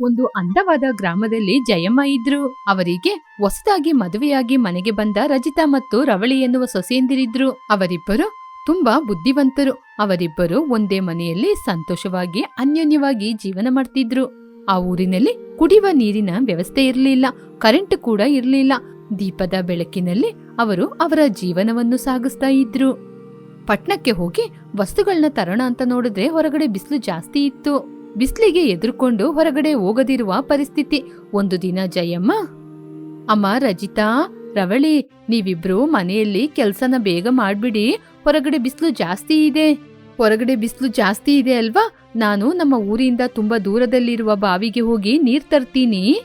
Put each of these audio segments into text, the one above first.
ಒಂದು ಅಂದವಾದ ಗ್ರಾಮದಲ್ಲಿ ಜಯಮ್ಮ ಇದ್ರು. ಅವರಿಗೆ ಹೊಸದಾಗಿ ಮದುವೆಯಾಗಿ ಮನೆಗೆ ಬಂದ ರಜಿತಾ ಮತ್ತು ರವಳಿ ಎನ್ನುವ ಸೊಸೆಯಂದಿರಿದ್ರು. ಅವರಿಬ್ಬರು ತುಂಬಾ ಬುದ್ಧಿವಂತರು. ಅವರಿಬ್ಬರು ಒಂದೇ ಮನೆಯಲ್ಲಿ ಸಂತೋಷವಾಗಿ, ಅನ್ಯೋನ್ಯವಾಗಿ ಜೀವನ ಮಾಡ್ತಿದ್ರು. ಆ ಊರಿನಲ್ಲಿ ಕುಡಿಯುವ ನೀರಿನ ವ್ಯವಸ್ಥೆ ಇರಲಿಲ್ಲ ಕರೆಂಟ್ ಕೂಡ ಇರಲಿಲ್ಲ. ದೀಪದ ಬೆಳಕಿನಲ್ಲಿ ಅವರು ಅವರ ಜೀವನವನ್ನು ಸಾಗಿಸ್ತಾ ಇದ್ರು. ಪಟ್ನಕ್ಕೆ ಹೋಗಿ ವಸ್ತುಗಳನ್ನ ತರೋಣ ಅಂತ ನೋಡಿದ್ರೆ ಹೊರಗಡೆ ಬಿಸಿಲು ಜಾಸ್ತಿ ಇತ್ತು. ಬಿಸಿಲಿಗೆ ಎದುರುಕೊಂಡು ಹೊರಗಡೆ ಹೋಗದಿರುವ ಪರಿಸ್ಥಿತಿ. ಒಂದು ದಿನ ಜಯಮ್ಮ, ಅಮ್ಮ ರಜಿತಾ, ರವಳಿ, ನೀವಿಬ್ರು ಮನೆಯಲ್ಲಿ ಕೆಲ್ಸನ ಬೇಗ ಮಾಡ್ಬಿಡಿ. ಹೊರಗಡೆ ಬಿಸಿಲು ಜಾಸ್ತಿ ಇದೆ. ಹೊರಗಡೆ ಬಿಸಿಲು ಜಾಸ್ತಿ ಇದೆ ಅಲ್ವಾ? ನಾನು ನಮ್ಮ ಊರಿಂದ ತುಂಬಾ ದೂರದಲ್ಲಿರುವ ಬಾವಿಗೆ ಹೋಗಿ ನೀರ್ ತರ್ತೀನಿ.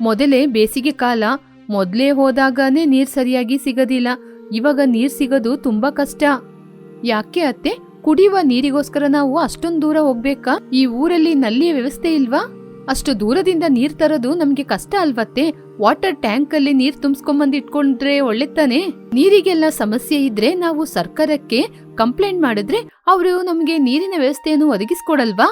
ಮೊದಲೇ ಬೇಸಿಗೆ ಕಾಲ. ಮೊದ್ಲೇ ಹೋದಾಗನೇ ನೀರ್ ಸರಿಯಾಗಿ ಸಿಗೋದಿಲ್ಲ. ಇವಾಗ ನೀರ್ ಸಿಗೋದು ತುಂಬಾ ಕಷ್ಟ. ಯಾಕೆ ಅತ್ತೆ? ಕುಡಿಯುವ ನೀರಿಗೋಸ್ಕರ ನಾವು ಅಷ್ಟೊಂದು ದೂರ ಹೋಗ್ಬೇಕಾ? ಈ ಊರಲ್ಲಿ ನಲ್ಲಿಯ ವ್ಯವಸ್ಥೆ ಇಲ್ವಾ? ಅಷ್ಟು ದೂರದಿಂದ ನೀರ್ ತರೋದು ನಮ್ಗೆ ಕಷ್ಟ ಅಲ್ವತ್ತೆ? ವಾಟರ್ ಟ್ಯಾಂಕ್ ಅಲ್ಲಿ ನೀರ್ ತುಂಬಿಸ್ಕೊಂಬಂದ್ ಇಟ್ಕೊಂಡ್ರೆ ಒಳ್ಳೆತಾನೆ ನೀರಿಗೆಲ್ಲ ಸಮಸ್ಯೆ ಇದ್ರೆ ನಾವು ಸರ್ಕಾರಕ್ಕೆ ಕಂಪ್ಲೇಂಟ್ ಮಾಡಿದ್ರೆ ಅವರು ನಮ್ಗೆ ನೀರಿನ ವ್ಯವಸ್ಥೆಯನ್ನು ಒದಗಿಸ್ಕೊಡಲ್ವಾ?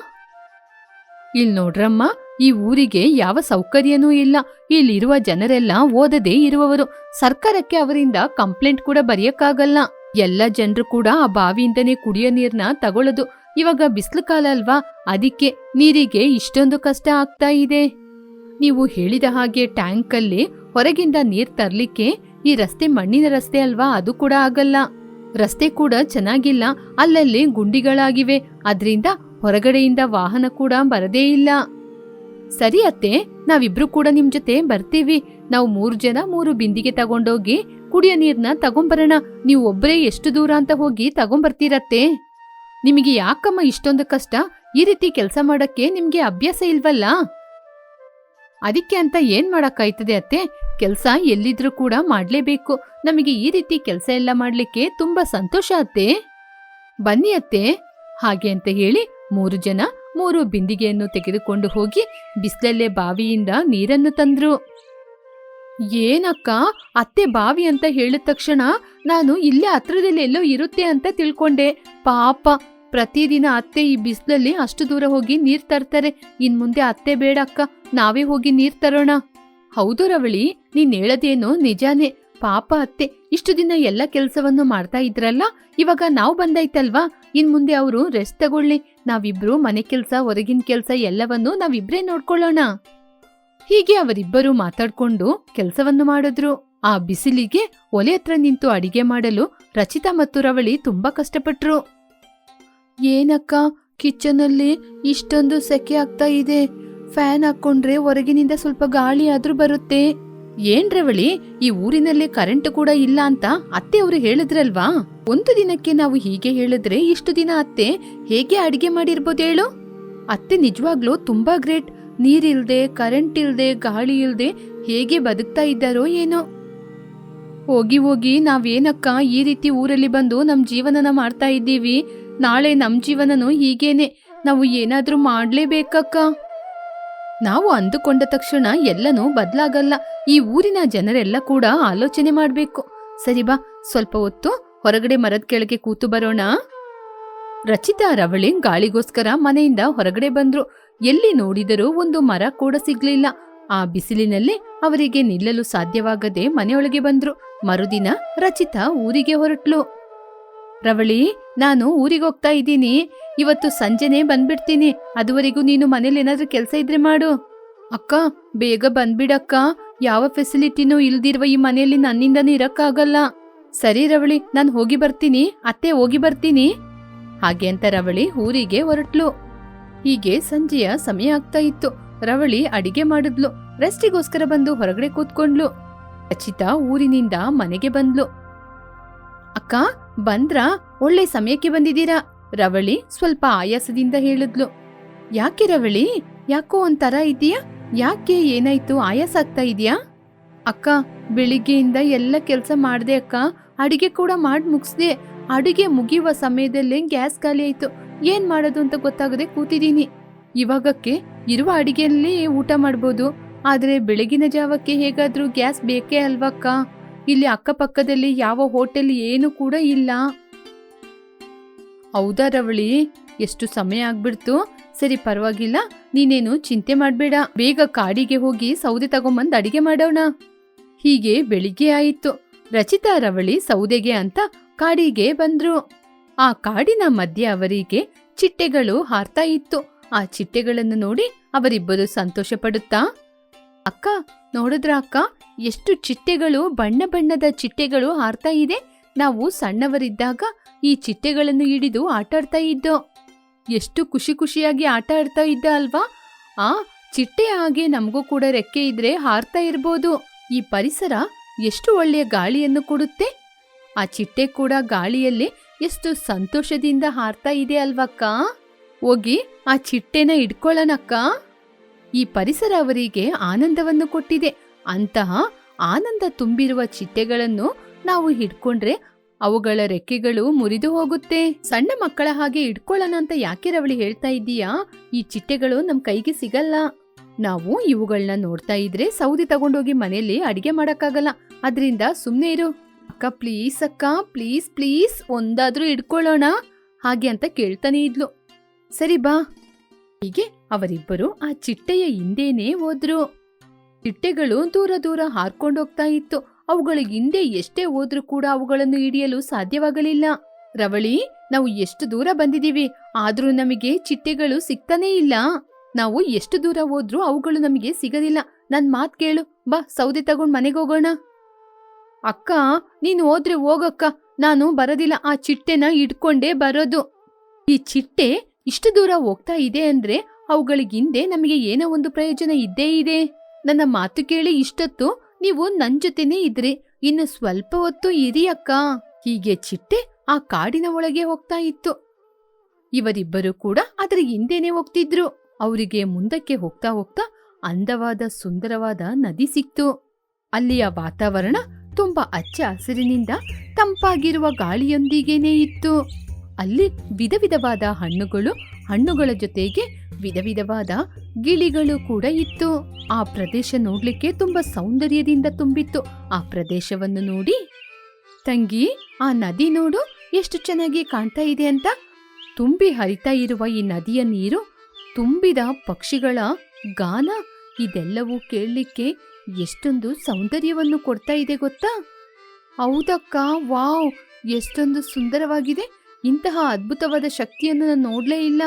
ಇಲ್ ನೋಡ್ರಮ್ಮ, ಈ ಊರಿಗೆ ಯಾವ ಸೌಕರ್ಯನೂ ಇಲ್ಲ. ಇಲ್ಲಿರುವ ಜನರೆಲ್ಲ ಓದದೇ ಇರುವವರು. ಸರ್ಕಾರಕ್ಕೆ ಅವರಿಂದ ಕಂಪ್ಲೇಂಟ್ ಕೂಡ ಬರೆಯಕ್ಕಾಗಲ್ಲ. ಎಲ್ಲ ಜನರು ಕೂಡ ಆ ಬಾವಿಯಿಂದನೇ ಕುಡಿಯೋ ನೀರ್ನ ತಗೊಳ್ಳೋದು ಇವಾಗ ಬಿಸಿಲು ಕಾಲ ಅಲ್ವಾ? ಅದಕ್ಕೆ ನೀರಿಗೆ ಇಷ್ಟೊಂದು ಕಷ್ಟ ಆಗ್ತಾ ಇದೆ. ನೀವು ಹೇಳಿದ ಹಾಗೆ ಟ್ಯಾಂಕಲ್ಲಿ ಹೊರಗಿಂದ ನೀರ್ ತರ್ಲಿಕ್ಕೆ ಈ ರಸ್ತೆ ಮಣ್ಣಿನ ರಸ್ತೆ ಅಲ್ವಾ? ಅದು ಕೂಡ ಆಗಲ್ಲ. ರಸ್ತೆ ಕೂಡ ಚೆನ್ನಾಗಿಲ್ಲ. ಅಲ್ಲಲ್ಲಿ ಗುಂಡಿಗಳಾಗಿವೆ. ಅದರಿಂದ ಹೊರಗಡೆಯಿಂದ ವಾಹನ ಕೂಡ ಬರದೇ ಇಲ್ಲ. ಸರಿ ಅತ್ತೆ, ನಾವಿಬ್ರು ಕೂಡ ನಿಮ್ ಜೊತೆ ಬರ್ತೀವಿ. ನಾವು ಮೂರು ಜನ ಮೂರು ಬಿಂದಿಗೆ ತಗೊಂಡೋಗಿ ಕುಡಿಯೋ ನೀರ್ನ ತಗೊಂಬರೋಣ. ನೀವು ಒಬ್ಬರೇ ಎಷ್ಟು ದೂರ ಅಂತ ಹೋಗಿ ತಗೊಂಬರ್ತೀರತ್ತೆ? ನಿಮಗೆ ಯಾಕಮ್ಮ ಇಷ್ಟೊಂದು ಕಷ್ಟ? ಈ ರೀತಿ ಕೆಲಸ ಮಾಡಕ್ಕೆ ನಿಮ್ಗೆ ಅಭ್ಯಾಸ ಇಲ್ವಲ್ಲ? ಅದಕ್ಕೆ ಅಂತ ಏನ್ ಮಾಡಕ್ಕಾಯ್ತದೆ ಅತ್ತೆ? ಕೆಲ್ಸ ಎಲ್ಲಿದ್ರೂ ಕೂಡ ಮಾಡ್ಲೇಬೇಕು. ನಮಗೆ ಈ ರೀತಿ ಕೆಲಸ ಎಲ್ಲ ಮಾಡ್ಲಿಕ್ಕೆ ತುಂಬಾ ಸಂತೋಷ ಅತ್ತೆ. ಬನ್ನಿ ಅತ್ತೆ. ಹಾಗೆ ಅಂತ ಹೇಳಿ ಮೂರು ಜನ ಮೂರು ಬಿಂದಿಗೆಯನ್ನು ತೆಗೆದುಕೊಂಡು ಹೋಗಿ ಬಿಸ್ಲಲ್ಲೇ ಬಾವಿಯಿಂದ ನೀರನ್ನು ತಂದ್ರು. ಏನಕ್ಕ? ಅತ್ತೆ ಬಾವಿ ಅಂತ ಹೇಳಿದ ತಕ್ಷಣ ನಾನು ಇಲ್ಲೇ ಹತ್ರದಲ್ಲಿ ಎಲ್ಲೋ ಇರುತ್ತೆ ಅಂತ ತಿಳ್ಕೊಂಡೆ. ಪಾಪ, ಪ್ರತಿದಿನ ಅತ್ತೆ ಈ ಬಿಸಿಲಲ್ಲಿ ಅಷ್ಟು ದೂರ ಹೋಗಿ ನೀರ್ ತರ್ತಾರೆ. ಇನ್ ಮುಂದೆ ಅತ್ತೆ ಬೇಡ ಅಕ್ಕ ನಾವೇ ಹೋಗಿ ನೀರ್ ತರೋಣ. ಹೌದು ರವಳಿ, ನೀನ್ ಹೇಳದೇನೋ ನಿಜಾನೇ. ಪಾಪ ಅತ್ತೆ, ಇಷ್ಟು ದಿನ ಎಲ್ಲ ಕೆಲಸವನ್ನು ಮಾಡ್ತಾ ಇದ್ರಲ್ಲ? ಇವಾಗ ನಾವು ಬಂದಾಯ್ತಲ್ವಾ? ಇನ್ ಮುಂದೆ ಅವರು ರೆಸ್ಟ್ ತಗೊಳ್ಳಿ. ನಾವಿಬ್ರು ಮನೆ ಕೆಲ್ಸ, ಹೊರಗಿನ ಕೆಲ್ಸ ಎಲ್ಲವನ್ನೂ ನಾವಿಬ್ರೇ ನೋಡ್ಕೊಳ್ಳೋಣ. ಹೀಗೆ ಅವರಿಬ್ಬರು ಮಾತಾಡ್ಕೊಂಡು ಕೆಲಸವನ್ನು ಮಾಡಿದ್ರು. ಆ ಬಿಸಿಲಿಗೆ ಒಲೆ ಹತ್ರ ನಿಂತು ಅಡಿಗೆ ಮಾಡಲು ರಚಿತಾ ಮತ್ತು ರವಳಿ ತುಂಬಾ ಕಷ್ಟಪಟ್ರು. ಏನಕ್ಕ, ಕಿಚನಲ್ಲಿ ಇಷ್ಟೊಂದು ಸೆಕೆ ಆಗ್ತಾ ಇದೆ. ಫ್ಯಾನ್ ಹಾಕೊಂಡ್ರೆ ಹೊರಗಿನಿಂದ ಸ್ವಲ್ಪ ಗಾಳಿ ಆದ್ರೂ ಬರುತ್ತೆ. ಏನ್ ರವಳಿ, ಈ ಊರಿನಲ್ಲಿ ಕರೆಂಟ್ ಕೂಡ ಇಲ್ಲ ಅಂತ ಅತ್ತೆ ಅವರು ಹೇಳಿದ್ರಲ್ವಾ? ಒಂದು ದಿನಕ್ಕೆ ನಾವು ಹೀಗೆ ಹೇಳಿದ್ರೆ ಇಷ್ಟು ದಿನ ಅತ್ತೆ ಹೇಗೆ ಅಡಿಗೆ ಮಾಡಿರ್ಬೋದು ಹೇಳು ಅತ್ತೆ ನಿಜವಾಗ್ಲೂ ತುಂಬಾ ಗ್ರೇಟ್. ನೀರಿಲ್ದೆ ಕರೆಂಟ್ ಇಲ್ದೆ ಗಾಳಿ ಇಲ್ದೆ ಹೇಗೆ ಬದುಕ್ತಾ ಇದ್ದಾರೋ ಏನೋ. ಹೋಗಿ ಹೋಗಿ ನಾವೇನಕ್ಕ ಈ ರೀತಿ ಊರಲ್ಲಿ ಬಂದು ನಮ್ಮ ಜೀವನನ ಮಾಡ್ತಾ ಇದ್ದೀವಿ. ನಾಳೆ ನಮ್ಮ ಜೀವನನೂ ಹೀಗೇನೆ. ನಾವು ಏನಾದ್ರೂ ಮಾಡಲೇಬೇಕಕ್ಕ. ನಾವು ಅಂದುಕೊಂಡ ತಕ್ಷಣ ಎಲ್ಲನೂ ಬದಲಾಗಲ್ಲ. ಈ ಊರಿನ ಜನರೆಲ್ಲ ಕೂಡ ಆಲೋಚನೆ ಮಾಡ್ಬೇಕು. ಸರಿ ಬಾ, ಸ್ವಲ್ಪ ಹೊತ್ತು ಹೊರಗಡೆ ಮರದ ಕೆಳಗೆ ಕೂತು ಬರೋಣ. ರಚಿತಾ ರವಳಿ ಗಾಳಿಗೋಸ್ಕರ ಮನೆಯಿಂದ ಹೊರಗಡೆ ಬಂದ್ರು. ಎಲ್ಲಿ ನೋಡಿದರೂ ಒಂದು ಮರ ಕೂಡ ಸಿಗ್ಲಿಲ್ಲ. ಆ ಬಿಸಿಲಿನಲ್ಲಿ ಅವರಿಗೆ ನಿಲ್ಲಲು ಸಾಧ್ಯವಾಗದೆ ಮನೆಯೊಳಗೆ ಬಂದ್ರು. ಮರುದಿನ ರಚಿತಾ ಊರಿಗೆ ಹೊರಟ್ಲು. ರವಳಿ, ನಾನು ಊರಿಗೆ ಹೋಗ್ತಾ ಇದ್ದೀನಿ. ಇವತ್ತು ಸಂಜೆನೇ ಬಂದ್ಬಿಡ್ತೀನಿ. ಅದುವರೆಗೂ ನೀನು ಮನೇಲಿ ಏನಾದ್ರೂ ಕೆಲಸ ಇದ್ರೆ ಮಾಡು. ಅಕ್ಕ, ಬೇಗ ಬಂದ್ಬಿಡಕ್ಕ. ಯಾವ ಫೆಸಿಲಿಟಿನೂ ಇಲ್ದಿರುವ ಈ ಮನೆಯಲ್ಲಿ ನನ್ನಿಂದನೇ ಇರಕ್ಕಾಗಲ್ಲ. ಸರಿ ರವಳಿ, ನಾನು ಹೋಗಿ ಬರ್ತೀನಿ. ಅತ್ತೆ ಹೋಗಿ ಬರ್ತೀನಿ. ಹಾಗೆ ಅಂತ ರವಳಿ ಊರಿಗೆ ಹೊರಟ್ಲು. ಹೀಗೆ ಸಂಜೆಯ ಸಮಯ ಆಗ್ತಾ ಇತ್ತು. ರವಳಿ ಅಡಿಗೆ ಮಾಡಿದ್ಲು. ರೆಸ್ಟಿಗೋಸ್ಕರ ಬಂದು ಹೊರಗಡೆ ಕೂತ್ಕೊಂಡ್ಲು. ರಚಿತಾ ಊರಿನಿಂದ ಮನೆಗೆ ಬಂದ್ಲು. ಅಕ್ಕ, ಬಂದ್ರಾ? ಒಳ್ಳೆ ಸಮಯಕ್ಕೆ ಬಂದಿದ್ದೀರಾ? ರವಳಿ ಸ್ವಲ್ಪ ಆಯಾಸದಿಂದ ಹೇಳಿದ್ಲು. ಯಾಕೆ ರವಳಿ? ಯಾಕೋ ಒಂಥರ ಇದೆಯಾ ಯಾಕೆ ಏನಾಯ್ತು? ಆಯಾಸ ಆಗ್ತಾ ಇದೆಯಾ ಅಕ್ಕ, ಬೆಳಿಗ್ಗೆಯಿಂದ ಎಲ್ಲ ಕೆಲಸ ಮಾಡ್ದೆ ಅಕ್ಕ. ಅಡಿಗೆ ಕೂಡ ಮಾಡಿ ಮುಗಿಸ್ದೆ. ಅಡಿಗೆ ಮುಗಿಯುವ ಸಮಯದಲ್ಲೇ ಗ್ಯಾಸ್ ಖಾಲಿ ಆಯ್ತು. ಏನ್ ಮಾಡೋದು ಅಂತ ಗೊತ್ತಾಗದೆ ಕೂತಿದ್ದೀನಿ. ಇವಾಗಕ್ಕೆ ಇರುವ ಅಡಿಗೆಯಲ್ಲಿ ಊಟ ಮಾಡ್ಬೋದು. ಆದ್ರೆ ಬೆಳಗಿನ ಜಾವಕ್ಕೆ ಹೇಗಾದ್ರೂ ಗ್ಯಾಸ್ ಬೇಕೇ ಅಲ್ವಕ್ಕ? ಇಲ್ಲಿ ಅಕ್ಕಪಕ್ಕದಲ್ಲಿ ಯಾವ ಹೋಟೆಲ್ ಏನು ಕೂಡ ಇಲ್ಲ. ಹೌದಾ ರವಳಿ? ಎಷ್ಟು ಸಮಯ ಆಗ್ಬಿಡ್ತು? ಸರಿ ಪರವಾಗಿಲ್ಲ, ನೀನೇನು ಚಿಂತೆ ಮಾಡಬೇಡ. ಬೇಗ ಕಾಡಿಗೆ ಹೋಗಿ ಸೌದೆ ತಗೊಂಬಂದ್ ಅಡಿಗೆ ಮಾಡೋಣ. ಹೀಗೆ ಬೆಳಿಗ್ಗೆ ಆಯಿತು. ರಚಿತಾ, ರವಳಿ ಸೌದೆಗೆ ಅಂತ ಕಾಡಿಗೆ ಬಂದ್ರು. ಆ ಕಾಡಿನ ಮಧ್ಯೆ ಅವರಿಗೆ ಚಿಟ್ಟೆಗಳು ಹಾರ್ತಾ ಇತ್ತು. ಆ ಚಿಟ್ಟೆಗಳನ್ನು ನೋಡಿ ಅವರಿಬ್ಬರು ಸಂತೋಷ ಪಡುತ್ತಾ ಅಕ್ಕ, ನೋಡಿದ್ರ ಅಕ್ಕ? ಎಷ್ಟು ಚಿಟ್ಟೆಗಳು, ಬಣ್ಣ ಬಣ್ಣದ ಚಿಟ್ಟೆಗಳು ಹಾರ್ತಾ ಇದೆ. ನಾವು ಸಣ್ಣವರಿದ್ದಾಗ ಈ ಚಿಟ್ಟೆಗಳನ್ನು ಹಿಡಿದು ಆಟಾಡ್ತಾ ಇದ್ದೋ. ಎಷ್ಟು ಖುಷಿ ಖುಷಿಯಾಗಿ ಆಟ ಆಡ್ತಾ ಇದ್ದ ಅಲ್ವಾ? ಆ ಚಿಟ್ಟೆ ಹಾಗೆ ನಮಗೂ ಕೂಡ ರೆಕ್ಕೆ ಇದ್ರೆ ಹಾರ್ತಾ ಇರ್ಬೋದು. ಈ ಪರಿಸರ ಎಷ್ಟು ಒಳ್ಳೆಯ ಗಾಳಿಯನ್ನು ಕೊಡುತ್ತೆ. ಆ ಚಿಟ್ಟೆ ಕೂಡ ಗಾಳಿಯಲ್ಲಿ ಎಷ್ಟು ಸಂತೋಷದಿಂದ ಹಾರ್ತಾ ಇದೆ ಅಲ್ವಕ್ಕ? ಹೋಗಿ ಆ ಚಿಟ್ಟೆನ ಇಡ್ಕೊಳ್ಳೋಣಕ್ಕ ಈ ಪರಿಸರ ಅವರಿಗೆ ಆನಂದವನ್ನು ಕೊಟ್ಟಿದೆ. ಅಂತಹ ಆನಂದ ತುಂಬಿರುವ ಚಿಟ್ಟೆಗಳನ್ನು ನಾವು ಹಿಡ್ಕೊಂಡ್ರೆ ಅವುಗಳ ರೆಕ್ಕೆಗಳು ಮುರಿದು ಹೋಗುತ್ತೆ. ಸಣ್ಣ ಮಕ್ಕಳ ಹಾಗೆ ಇಟ್ಕೊಳ್ಳೋಣ ಅಂತ ಯಾಕೆ ರವಳಿ ಹೇಳ್ತಾ ಇದ್ದೀಯಾ? ಈ ಚಿಟ್ಟೆಗಳು ನಮ್ ಕೈಗೆ ಸಿಗಲ್ಲ. ನಾವು ಇವುಗಳನ್ನ ನೋಡ್ತಾ ಇದ್ರೆ ಸೌದಿ ತಗೊಂಡೋಗಿ ಮನೆಯಲ್ಲಿ ಅಡಿಗೆ ಮಾಡಕ್ಕಾಗಲ್ಲ. ಅದ್ರಿಂದ ಸುಮ್ನೆ ಇರು. ಅಕ್ಕ ಪ್ಲೀಸ್ ಅಕ್ಕ ಪ್ಲೀಸ್ ಪ್ಲೀಸ್ ಒಂದಾದ್ರೂ ಇಟ್ಕೊಳ್ಳೋಣ ಹಾಗೆ ಅಂತ ಕೇಳ್ತಾನೆ ಇದ್ಲು. ಸರಿ ಬಾ. ಹೀಗೆ ಅವರಿಬ್ಬರು ಆ ಚಿಟ್ಟೆಯ ಹಿಂದೆನೇ ಹೋದ್ರು. ಚಿಟ್ಟೆಗಳು ದೂರ ದೂರ ಹಾರ್ಕೊಂಡೋಗ್ತಾ ಇತ್ತು. ಅವುಗಳ ಹಿಂದೆ ಎಷ್ಟೇ ಹೋದ್ರೂ ಕೂಡ ಅವುಗಳನ್ನು ಹಿಡಿಯಲು ಸಾಧ್ಯವಾಗಲಿಲ್ಲ. ರವಳಿ, ನಾವು ಎಷ್ಟು ದೂರ ಬಂದಿದೀವಿ ಆದ್ರೂ ನಮಗೆ ಚಿಟ್ಟೆಗಳು ಸಿಗ್ತಾನೇ ಇಲ್ಲ. ನಾವು ಎಷ್ಟು ದೂರ ಹೋದ್ರೂ ಅವುಗಳು ನಮಗೆ ಸಿಗದಿಲ್ಲ. ನನ್ ಮಾತ್ ಕೇಳು. ಬಾ, ಸೌದೆ ತಗೊಂಡ್ ಮನೆಗೆ ಹೋಗೋಣ. ಅಕ್ಕ, ನೀನು ಹೋದ್ರೆ ಹೋಗಕ್ಕ. ನಾನು ಬರೋದಿಲ್ಲ. ಆ ಚಿಟ್ಟೆನ ಇಟ್ಕೊಂಡೇ ಬರೋದು. ಈ ಚಿಟ್ಟೆ ಇಷ್ಟು ದೂರ ಹೋಗ್ತಾ ಇದೆ ಅಂದ್ರೆ ಅವುಗಳಿಗಿಂದೆ ನಮಗೆ ಏನೋ ಒಂದು ಪ್ರಯೋಜನ ಇದ್ದೇ ಇದೆ. ನನ್ನ ಮಾತು ಕೇಳಿ ಇಷ್ಟೊತ್ತು ನೀವು ನನ್ ಜೊತೆನೇ ಇದ್ರಿ. ಇನ್ನು ಸ್ವಲ್ಪ ಹೊತ್ತು ಇರಿ ಅಕ್ಕ. ಹೀಗೆ ಚಿಟ್ಟೆ ಆ ಕಾಡಿನ ಒಳಗೆ ಹೋಗ್ತಾ ಇತ್ತು. ಇವರಿಬ್ಬರು ಕೂಡ ಅದರ ಹಿಂದೆನೆ ಹೋಗ್ತಿದ್ರು. ಅವರಿಗೆ ಮುಂದಕ್ಕೆ ಹೋಗ್ತಾ ಹೋಗ್ತಾ ಅಂದವಾದ ಸುಂದರವಾದ ನದಿ ಸಿಕ್ತು. ಅಲ್ಲಿಯ ವಾತಾವರಣ ತುಂಬಾ ಹಚ್ಚ ಹಸಿರಿನಿಂದ ತಂಪಾಗಿರುವ ಗಾಳಿಯೊಂದಿಗೇನೇ ಇತ್ತು. ಅಲ್ಲಿ ವಿಧ ವಿಧವಾದ ಹಣ್ಣುಗಳು, ಹಣ್ಣುಗಳ ಜೊತೆಗೆ ವಿಧ ವಿಧವಾದ ಗಿಳಿಗಳು ಕೂಡ ಇತ್ತು. ಆ ಪ್ರದೇಶ ನೋಡ್ಲಿಕ್ಕೆ ತುಂಬಾ ಸೌಂದರ್ಯದಿಂದ ತುಂಬಿತ್ತು. ಆ ಪ್ರದೇಶವನ್ನು ನೋಡಿ, ತಂಗಿ, ಆ ನದಿ ನೋಡು, ಎಷ್ಟು ಚೆನ್ನಾಗಿ ಕಾಣ್ತಾ ಇದೆ ಅಂತ. ತುಂಬಿ ಹರಿತಾ ಇರುವ ಈ ನದಿಯ ನೀರು, ತುಂಬಿದ ಪಕ್ಷಿಗಳ ಗಾನ, ಇದೆಲ್ಲವೂ ಕೇಳಲಿಕ್ಕೆ ಎಷ್ಟೊಂದು ಸೌಂದರ್ಯವನ್ನು ಕೊಡ್ತಾ ಇದೆ ಗೊತ್ತಾ? ಹೌದಕ್ಕ, ವಾವ್! ಎಷ್ಟೊಂದು ಸುಂದರವಾಗಿದೆ. ಇಂತಹ ಅದ್ಭುತವಾದ ಶಕ್ತಿಯನ್ನು ನಾನು ನೋಡಲೇ ಇಲ್ಲ.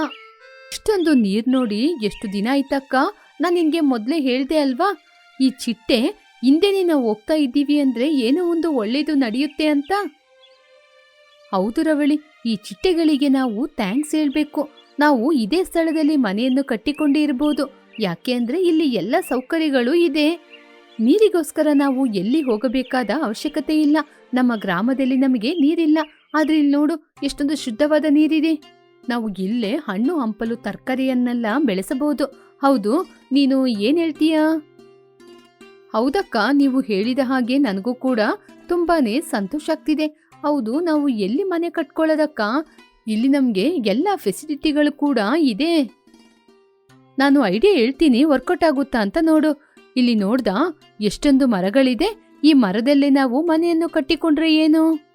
ಇಷ್ಟೊಂದು ನೀರು ನೋಡಿ ಎಷ್ಟು ದಿನ ಆಯ್ತಕ್ಕ? ನಾನು ನಿನ್ಗೆ ಮೊದಲೇ ಹೇಳ್ದೆ ಅಲ್ವಾ? ಈ ಚಿಟ್ಟೆ ಹಿಂದೆನೆ ನಾವು ಹೋಗ್ತಾ ಇದ್ದೀವಿ ಅಂದ್ರೆ ಏನೋ ಒಂದು ಒಳ್ಳೆಯದು ನಡೆಯುತ್ತೆ ಅಂತ? ಹೌದು ರವಳಿ, ಈ ಚಿಟ್ಟೆಗಳಿಗೆ ನಾವು ಥ್ಯಾಂಕ್ಸ್ ಹೇಳಬೇಕು. ನಾವು ಇದೇ ಸ್ಥಳದಲ್ಲಿ ಮನೆಯನ್ನು ಕಟ್ಟಿಕೊಂಡಿರ್ಬೋದು. ಯಾಕೆ ಅಂದ್ರೆ ಇಲ್ಲಿ ಎಲ್ಲ ಸೌಕರ್ಯಗಳು ಇದೆ. ನೀರಿಗೋಸ್ಕರ ನಾವು ಎಲ್ಲಿ ಹೋಗಬೇಕಾದ ಅವಶ್ಯಕತೆ ಇಲ್ಲ. ನಮ್ಮ ಗ್ರಾಮದಲ್ಲಿ ನಮಗೆ ನೀರಿಲ್ಲ. ಆದ್ರೆ ಇಲ್ಲಿ ನೋಡು, ಎಷ್ಟೊಂದು ಶುದ್ಧವಾದ ನೀರಿದೆ. ನಾವು ಇಲ್ಲೇ ಹಣ್ಣು, ಹಂಪಲು, ತರಕಾರಿಯನ್ನೆಲ್ಲ ಬೆಳೆಸಬಹುದು. ಹೌದು, ನೀನು ಏನ್ ಹೇಳ್ತೀಯಾ? ಹೌದಕ್ಕ, ನೀವು ಹೇಳಿದ ಹಾಗೆ ನನಗೂ ಕೂಡ ತುಂಬಾನೇ ಸಂತೋಷ ಆಗ್ತಿದೆ. ಹೌದು, ನಾವು ಎಲ್ಲಿ ಮನೆ ಕಟ್ಕೊಳ್ಳೋದಕ್ಕ? ಇಲ್ಲಿ ನಮ್ಗೆ ಎಲ್ಲ ಫೆಸಿಲಿಟಿಗಳು ಕೂಡ ಇದೆ. ನಾನು ಐಡಿಯಾ ಹೇಳ್ತೀನಿ ವರ್ಕೌಟ್ ಆಗುತ್ತಾ ಅಂತ ನೋಡು. ಇಲ್ಲಿ ನೋಡ್ದ ಎಷ್ಟೊಂದು ಮರಗಳಿದೆ, ಈ ಮರದಲ್ಲೇ ನಾವು ಮನೆಯನ್ನು ಕಟ್ಟಿಕೊಂಡ್ರೆ ಏನು?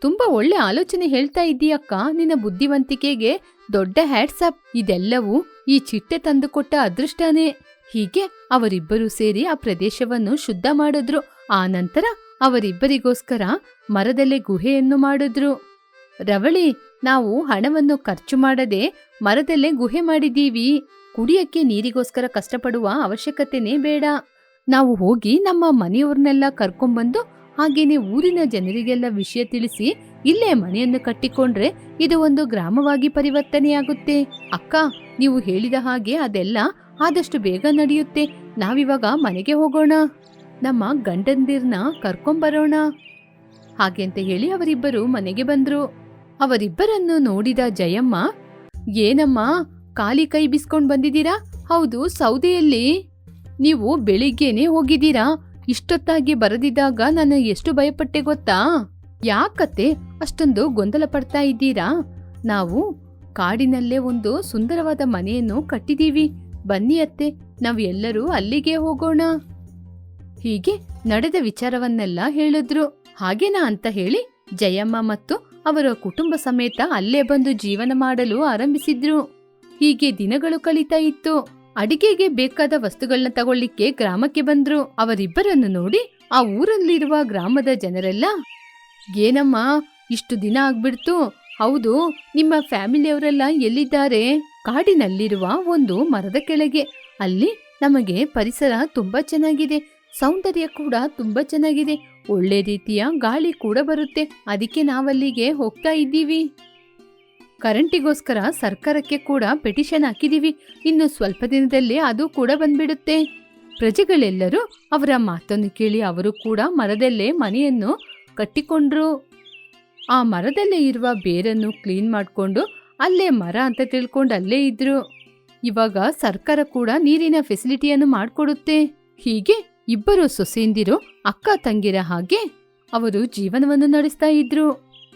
ತುಂಬಾ ಒಳ್ಳೆ ಆಲೋಚನೆ ಹೇಳ್ತಾ ಇದ್ದೀಯಕ್ಕ ನಿನ್ನ ಬುದ್ಧಿವಂತಿಕೆಗೆ ದೊಡ್ಡ ಹ್ಯಾಟ್ಸಪ್ ಇದೆಲ್ಲವೂ ಈ ಚಿಟ್ಟೆ ತಂದುಕೊಟ್ಟ ಅದೃಷ್ಟನೇ. ಹೀಗೆ ಅವರಿಬ್ಬರು ಸೇರಿ ಆ ಪ್ರದೇಶವನ್ನು ಶುದ್ಧ ಮಾಡಿದ್ರು. ಆ ನಂತರ ಅವರಿಬ್ಬರಿಗೋಸ್ಕರ ಮರದಲ್ಲೇ ಗುಹೆಯನ್ನು ಮಾಡಿದ್ರು. ರವಳಿ, ನಾವು ಹಣವನ್ನು ಖರ್ಚು ಮಾಡದೆ ಮರದಲ್ಲೇ ಗುಹೆ ಮಾಡಿದೀವಿ ಕುಡಿಯಕ್ಕೆ ನೀರಿಗೋಸ್ಕರ ಕಷ್ಟಪಡುವ ಅವಶ್ಯಕತೆನೇ ಬೇಡ. ನಾವು ಹೋಗಿ ನಮ್ಮ ಮನೆಯವ್ರನ್ನೆಲ್ಲ ಕರ್ಕೊಂಡ್ಬಂದು ಹಾಗೇನೆ ಊರಿನ ಜನರಿಗೆಲ್ಲ ವಿಷಯ ತಿಳಿಸಿ ಇಲ್ಲೇ ಮನೆಯನ್ನು ಕಟ್ಟಿಕೊಂಡ್ರೆ ಇದು ಒಂದು ಗ್ರಾಮವಾಗಿ ಪರಿವರ್ತನೆಯಾಗುತ್ತೆ. ಅಕ್ಕ, ನೀವು ಹೇಳಿದ ಹಾಗೆ ಅದೆಲ್ಲ ಆದಷ್ಟು ಬೇಗ ನಡೆಯುತ್ತೆ. ನಾವಿವಾಗ ಮನೆಗೆ ಹೋಗೋಣ. ನಮ್ಮ ಗಂಡಂದಿರ್ನ ಕರ್ಕೊಂಬರೋಣ. ಹಾಗೆ ಅಂತ ಹೇಳಿ ಅವರಿಬ್ಬರು ಮನೆಗೆ ಬಂದ್ರು. ಅವರಿಬ್ಬರನ್ನು ನೋಡಿದ ಜಯಮ್ಮ, ಏನಮ್ಮ ಖಾಲಿ ಕೈ ಬಿಸ್ಕೊಂಡು ಬಂದಿದ್ದೀರಾ? ಹೌದು, ಸೌದೆಯಲ್ಲಿ ನೀವು ಬೆಳಿಗ್ಗೆನೆ ಹೋಗಿದ್ದೀರಾ? ಇಷ್ಟೊತ್ತಾಗಿ ಬರದಿದ್ದಾಗ ನಾನು ಎಷ್ಟು ಭಯಪಟ್ಟೆ ಗೊತ್ತಾ? ಯಾಕತ್ತೆ, ಅಷ್ಟೊಂದು ಗೊಂದಲ ಪಡ್ತಾ ಇದ್ದೀರಾ? ನಾವು ಕಾಡಿನಲ್ಲೇ ಒಂದು ಸುಂದರವಾದ ಮನೆಯನ್ನು ಕಟ್ಟಿದೀವಿ ಬನ್ನಿ ಅತ್ತೆ, ನಾವು ಎಲ್ಲರೂ ಅಲ್ಲಿಗೆ ಹೋಗೋಣ. ಹೀಗೆ ನಡೆದ ವಿಚಾರವನ್ನೆಲ್ಲ ಹೇಳಿದ್ರು. ಹಾಗೇನಾ ಅಂತ ಹೇಳಿ ಜಯಮ್ಮ ಮತ್ತು ಅವರ ಕುಟುಂಬ ಸಮೇತ ಅಲ್ಲೇ ಬಂದು ಜೀವನ ಮಾಡಲು ಆರಂಭಿಸಿದ್ರು. ಹೀಗೆ ದಿನಗಳು ಕಳೀತಾ ಇತ್ತು. ಅಡಿಗೆಗೆ ಬೇಕಾದ ವಸ್ತುಗಳನ್ನ ತಗೊಳ್ಳಿಕ್ಕೆ ಗ್ರಾಮಕ್ಕೆ ಬಂದ್ರು. ಅವರಿಬ್ಬರನ್ನು ನೋಡಿ ಆ ಊರಲ್ಲಿರುವ ಗ್ರಾಮದ ಜನರೆಲ್ಲ, ಏನಮ್ಮ, ಇಷ್ಟು ದಿನ ಆಗ್ಬಿಡ್ತು. ಹೌದು, ನಿಮ್ಮ ಫ್ಯಾಮಿಲಿಯವರೆಲ್ಲ ಎಲ್ಲಿದ್ದಾರೆ? ಕಾಡಿನಲ್ಲಿರುವ ಒಂದು ಮರದ ಕೆಳಗೆ. ಅಲ್ಲಿ ನಮಗೆ ಪರಿಸರ ತುಂಬಾ ಚೆನ್ನಾಗಿದೆ. ಸೌಂದರ್ಯ ಕೂಡ ತುಂಬಾ ಚೆನ್ನಾಗಿದೆ. ಒಳ್ಳೆ ರೀತಿಯ ಗಾಳಿ ಕೂಡ ಬರುತ್ತೆ. ಅದಕ್ಕೆ ನಾವಲ್ಲಿಗೆ ಹೋಗ್ತಾ ಇದ್ದೀವಿ. ಕರೆಂಟಿಗೋಸ್ಕರ ಸರ್ಕಾರಕ್ಕೆ ಕೂಡ ಪೆಟಿಷನ್ ಹಾಕಿದೀವಿ. ಇನ್ನು ಸ್ವಲ್ಪ ದಿನದಲ್ಲಿ ಅದು ಕೂಡ ಬಂದ್ಬಿಡುತ್ತೆ. ಪ್ರಜೆಗಳೆಲ್ಲರೂ ಅವರ ಮಾತನ್ನು ಕೇಳಿ ಅವರು ಕೂಡ ಮರದಲ್ಲೇ ಮನೆಯನ್ನು ಕಟ್ಟಿಕೊಂಡ್ರು. ಆ ಮರದಲ್ಲೇ ಇರುವ ಬೇರನ್ನು ಕ್ಲೀನ್ ಮಾಡಿಕೊಂಡು ಅಲ್ಲೇ ಮರ ಅಂತ ತಿಳ್ಕೊಂಡು ಅಲ್ಲೇ ಇದ್ರು. ಇವಾಗ ಸರ್ಕಾರ ಕೂಡ ನೀರಿನ ಫೆಸಿಲಿಟಿಯನ್ನು ಮಾಡಿಕೊಡುತ್ತೆ. ಹೀಗೆ ಇಬ್ಬರು ಸೊಸೆಯಿಂದಿರು ಅಕ್ಕ ತಂಗಿರ ಹಾಗೆ ಅವರು ಜೀವನವನ್ನು ನಡೆಸ್ತಾ ಇದ್ರು.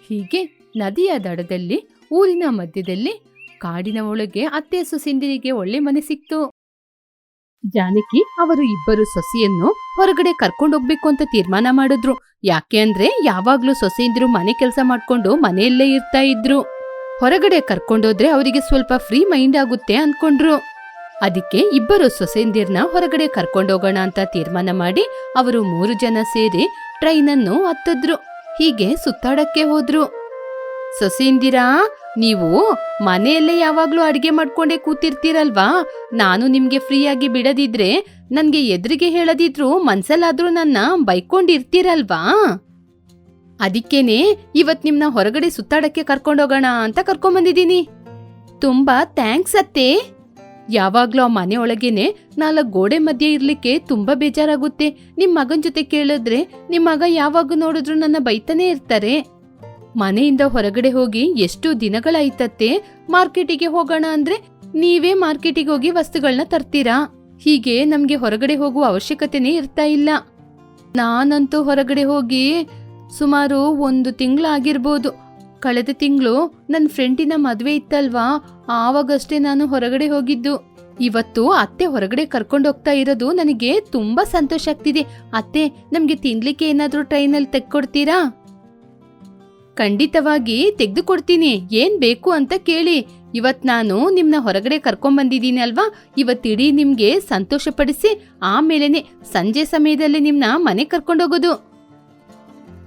ಹೀಗೆ ನದಿಯ ದಡದಲ್ಲಿ ಊರಿನ ಮಧ್ಯದಲ್ಲಿ ಕಾಡಿನ ಒಳಗೆ ಅತ್ತೆ ಸೊಸೆಂದಿರಿಗೆ ಒಳ್ಳೆ ಮನೆ ಸಿಕ್ತು. ಜಾನಕಿ ಅವರು ಇಬ್ಬರು ಸೊಸೆಯನ್ನು ಹೊರಗಡೆ ಕರ್ಕೊಂಡೋಗ್ಬೇಕು ಅಂತ ತೀರ್ಮಾನ ಮಾಡಿದ್ರು. ಯಾಕೆ ಅಂದ್ರೆ ಯಾವಾಗ್ಲೂ ಸೊಸೆಯಂದಿರು ಮನೆ ಕೆಲಸ ಮಾಡ್ಕೊಂಡು ಮನೆಯಲ್ಲೇ ಇರ್ತಾ ಇದ್ರು. ಹೊರಗಡೆ ಕರ್ಕೊಂಡೋದ್ರೆ ಅವರಿಗೆ ಸ್ವಲ್ಪ ಫ್ರೀ ಮೈಂಡ್ ಆಗುತ್ತೆ ಅನ್ಕೊಂಡ್ರು. ಅದಕ್ಕೆ ಇಬ್ಬರು ಸೊಸೆಂದಿರ್ನ ಹೊರಗಡೆ ಕರ್ಕೊಂಡೋಗೋಣ ಅಂತ ತೀರ್ಮಾನ ಮಾಡಿ ಅವರು ಮೂರು ಜನ ಸೇರಿ ಟ್ರೈನನ್ನು ಹತ್ತಿದ್ರು. ಹೀಗೆ ಸುತ್ತಾಡಕ್ಕೆ ಹೋದ್ರು. ಸೊಸೆಂದಿರಾ ನೀವು ಮನೆಯಲ್ಲೇ ಯಾವಾಗ್ಲೂ ಅಡಿಗೆ ಮಾಡ್ಕೊಂಡೇ ಕೂತಿರ್ತೀರಲ್ವಾ? ನಾನು ನಿಮ್ಗೆ ಫ್ರೀಯಾಗಿ ಬಿಡದಿದ್ರೆ ನನ್ಗೆ ಎದುರಿಗೆ ಹೇಳದಿದ್ರು ಮನ್ಸಲ್ಲಾದ್ರೂ ನನ್ನ ಬೈಕೊಂಡಿರ್ತೀರಲ್ವಾ? ಅದಕ್ಕೇನೆ ಇವತ್ ನಿಮ್ನ ಹೊರಗಡೆ ಸುತ್ತಾಡಕ್ಕೆ ಕರ್ಕೊಂಡೋಗೋಣ ಅಂತ ಕರ್ಕೊಂಬಂದಿದ್ದೀನಿ. ತುಂಬಾ ಥ್ಯಾಂಕ್ಸ್ ಅತ್ತೆ. ಯಾವಾಗ್ಲೂ ಆ ಮನೆ ಒಳಗೇನೆ ನಾಲ್ಕು ಗೋಡೆ ಮಧ್ಯೆ ಇರ್ಲಿಕ್ಕೆ ತುಂಬಾ ಬೇಜಾರಾಗುತ್ತೆ. ನಿಮ್ ಮಗನ್ ಜೊತೆ ಕೇಳಿದ್ರೆ ನಿಮ್ ಮಗ ಯಾವಾಗ ನೋಡಿದ್ರು ನನ್ನ ಬೈತಾನೆ ಇರ್ತಾರೆ. ಮನೆಯಿಂದ ಹೊರಗಡೆ ಹೋಗಿ ಎಷ್ಟು ದಿನಗಳಾಯ್ತತ್ತೆ. ಮಾರ್ಕೆಟಿಗೆ ಹೋಗೋಣ ಅಂದ್ರೆ ನೀವೇ ಮಾರ್ಕೆಟಿಗೆ ಹೋಗಿ ವಸ್ತುಗಳನ್ನ ತರ್ತೀರಾ? ಹೀಗೆ ನಮ್ಗೆ ಹೊರಗಡೆ ಹೋಗುವ ಅವಶ್ಯಕತೆನೇ ಇರ್ತಾ ಇಲ್ಲ. ನಾನಂತೂ ಹೊರಗಡೆ ಹೋಗಿ ಸುಮಾರು ಒಂದು ತಿಂಗಳಾಗಿರ್ಬೋದು. ಕಳೆದ ತಿಂಗಳು ನನ್ನ ಫ್ರೆಂಡಿನ ಮದುವೆ ಇತ್ತಲ್ವಾ? ಆವಾಗಷ್ಟೇ ನಾನು ಹೊರಗಡೆ ಹೋಗಿದ್ದು. ಇವತ್ತು ಅತ್ತೆ ಹೊರಗಡೆ ಕರ್ಕೊಂಡು ಹೋಗ್ತಾ ಇರೋದು ನನಗೆ ತುಂಬಾ ಸಂತೋಷ ಆಗ್ತಿದೆ. ಅತ್ತೆ, ನಮ್ಗೆ ತಿನ್ಲಿಕ್ಕೆ ಏನಾದ್ರೂ ಟ್ರೈನಲ್ಲಿ ತೆಕ್ಕೊಡ್ತೀರಾ? ಖಂಡಿತವಾಗಿ ತೆಗೆದುಕೊಡ್ತೀನಿ. ಏನ್ ಬೇಕು ಅಂತ ಕೇಳಿ. ಇವತ್ ನಾನು ನಿಮ್ನ ಹೊರಗಡೆ ಕರ್ಕೊಂಡ್ ಬಂದಿದ್ದೀನಿ ಅಲ್ವಾ ಇವತ್ತಿಡೀ ನಿಮ್ಗೆ ಸಂತೋಷಪಡಿಸಿ ಆಮೇಲೆನೆ ಸಂಜೆ ಸಮಯದಲ್ಲಿ ನಿಮ್ನ ಮನೆ ಕರ್ಕೊಂಡೋಗೋದು.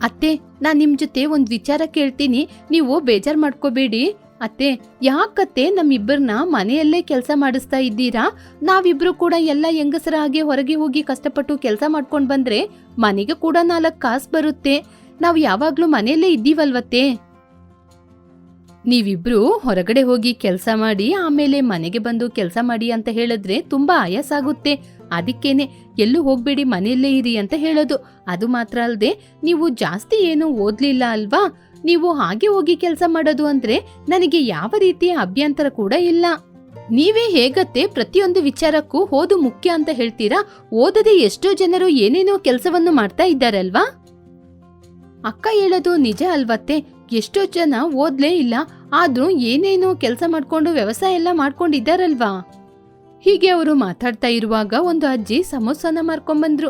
ಅತ್ತೆ, ನಾನು ನಿಮ್ ಜೊತೆ ಒಂದ್ ವಿಚಾರ ಕೇಳ್ತೀನಿ. ನೀವು ಬೇಜಾರ್ ಮಾಡ್ಕೋಬೇಡಿ. ಅತ್ತೆ, ಯಾಕತ್ತೆ ನಮ್ಮಿಬ್ಬರನ್ನ ಮನೆಯಲ್ಲೇ ಕೆಲಸ ಮಾಡಿಸ್ತಾ ಇದ್ದೀರಾ? ನಾವಿಬ್ರು ಕೂಡ ಎಲ್ಲ ಹೆಂಗಸರ ಹಾಗೆ ಹೊರಗೆ ಹೋಗಿ ಕಷ್ಟಪಟ್ಟು ಕೆಲಸ ಮಾಡ್ಕೊಂಡು ಬಂದ್ರೆ ಮನೆಗೆ ಕೂಡ ನಾಲ್ಕು ಕಾಸು ಬರುತ್ತೆ. ನಾವು ಯಾವಾಗ್ಲೂ ಮನೆಯಲ್ಲೇ ಇದ್ದೀವಲ್ವತ್ತೆ? ನೀವಿಬ್ರು ಹೊರಗಡೆ ಹೋಗಿ ಕೆಲಸ ಮಾಡಿ, ಆಮೇಲೆ ಮನೆಗೆ ಬಂದು ಕೆಲಸ ಮಾಡಿ ಅಂತ ಹೇಳಿದ್ರೆ ತುಂಬಾ ಆಯಾಸ ಆಗುತ್ತೆ ಅದಕ್ಕೇನೆ, ಎಲ್ಲೂ ಹೋಗ್ಬೇಡಿ, ಮನೆಯಲ್ಲೇ ಇರಿ ಅಂತ ಹೇಳೋದು. ಅದು ಮಾತ್ರ ಅಲ್ಲದೆ ನೀವು ಜಾಸ್ತಿ ಏನು ಓದ್ಲಿಲ್ಲ ಅಲ್ವಾ? ನೀವು ಹಾಗೆ ಹೋಗಿ ಕೆಲಸ ಮಾಡೋದು ಅಂದ್ರೆ ನನಗೆ ಯಾವ ರೀತಿಯ ಅಭ್ಯಂತರ ಕೂಡ ಇಲ್ಲ. ನೀವೇ ಹೇಗತ್ತೆ ಪ್ರತಿಯೊಂದು ವಿಚಾರಕ್ಕೂ ಓದು ಮುಖ್ಯ ಅಂತ ಹೇಳ್ತೀರಾ? ಓದದೆ ಎಷ್ಟೋ ಜನರು ಏನೇನೋ ಕೆಲಸವನ್ನು ಮಾಡ್ತಾ ಇದ್ದಾರಲ್ವಾ? ಅಕ್ಕ ಹೇಳೋದು ನಿಜ ಅಲ್ವತ್ತೆ? ಎಷ್ಟೋ ಜನ ಓದ್ಲೇ ಇಲ್ಲ, ಆದ್ರೂ ಏನೇನೋ ಕೆಲಸ ಮಾಡ್ಕೊಂಡು ವ್ಯವಸಾಯ ಎಲ್ಲ ಮಾಡ್ಕೊಂಡಿದ್ದಾರಲ್ವಾ? ಹೀಗೆ ಅವರು ಮಾತಾಡ್ತಾ ಇರುವಾಗ ಒಂದು ಅಜ್ಜಿ ಸಮೋಸನ ಮಾರ್ಕೊಂಡ್ಬಂದ್ರು